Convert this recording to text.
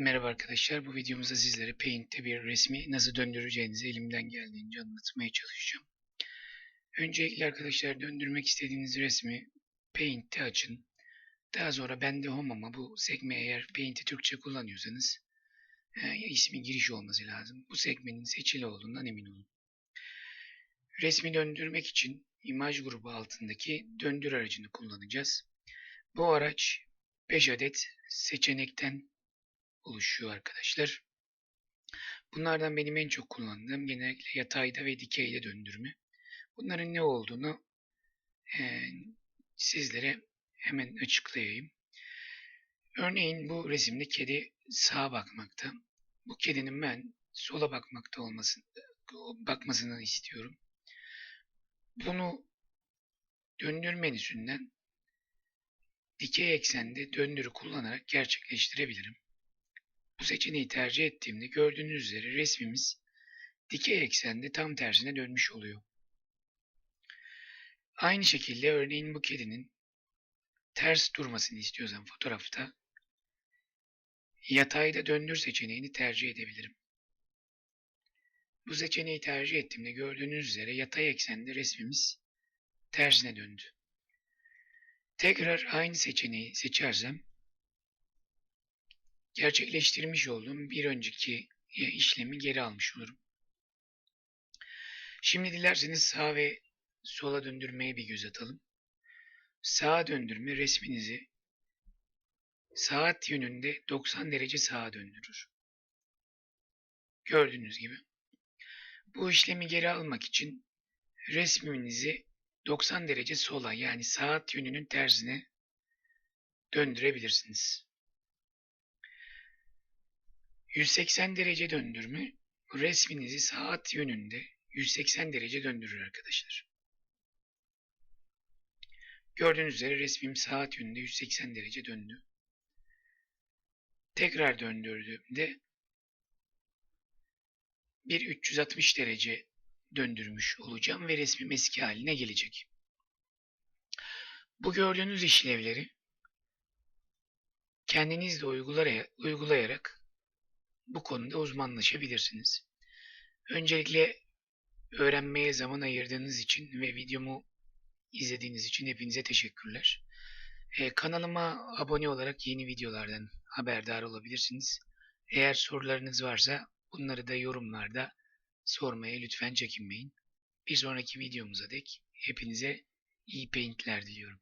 Merhaba arkadaşlar, bu videomuzda sizlere Paint'te bir resmi nasıl döndüreceğinizi elimden geldiğince anlatmaya çalışacağım. Öncelikle arkadaşlar döndürmek istediğiniz resmi Paint'te açın. Daha sonra bende home ama bu sekme eğer Paint'i Türkçe kullanıyorsanız e, ismi giriş olması lazım. Bu sekmenin seçili olduğundan emin olun. Resmi döndürmek için imaj grubu altındaki döndür aracını kullanacağız. Bu araç 5 adet seçenekten oluşuyor arkadaşlar. Bunlardan benim en çok kullandığım genellikle yatayda ve dikeyde döndürme. Bunların ne olduğunu e, sizlere hemen açıklayayım. Örneğin bu resimde kedi sağa bakmakta. Bu kedinin ben sola bakmakta olmasını, bakmasını istiyorum. Bunu döndür menüsünden dikey eksende döndürü kullanarak gerçekleştirebilirim. Bu seçeneği tercih ettiğimde gördüğünüz üzere resmimiz dikey eksende tam tersine dönmüş oluyor. Aynı şekilde örneğin bu kedinin ters durmasını istiyorsam fotoğrafta yatayda döndür seçeneğini tercih edebilirim. Bu seçeneği tercih ettiğimde gördüğünüz üzere yatay eksende resmimiz tersine döndü. Tekrar aynı seçeneği seçersem gerçekleştirmiş olduğum bir önceki işlemi geri almış olurum. Şimdi dilerseniz sağ ve sola döndürmeye bir göz atalım. Sağa döndürme resminizi saat yönünde 90 derece sağa döndürür. Gördüğünüz gibi. Bu işlemi geri almak için resminizi 90 derece sola yani saat yönünün tersine döndürebilirsiniz. 180 derece döndürme resminizi saat yönünde 180 derece döndürür arkadaşlar. Gördüğünüz üzere resmim saat yönünde 180 derece döndü. Tekrar döndürdüğümde bir 360 derece döndürmüş olacağım ve resmim eski haline gelecek. Bu gördüğünüz işlevleri kendiniz de uygulayarak bu konuda uzmanlaşabilirsiniz. Öncelikle öğrenmeye zaman ayırdığınız için ve videomu izlediğiniz için hepinize teşekkürler. Ee, kanalıma abone olarak yeni videolardan haberdar olabilirsiniz. Eğer sorularınız varsa bunları da yorumlarda sormaya lütfen çekinmeyin. Bir sonraki videomuza dek hepinize iyi paintler diliyorum.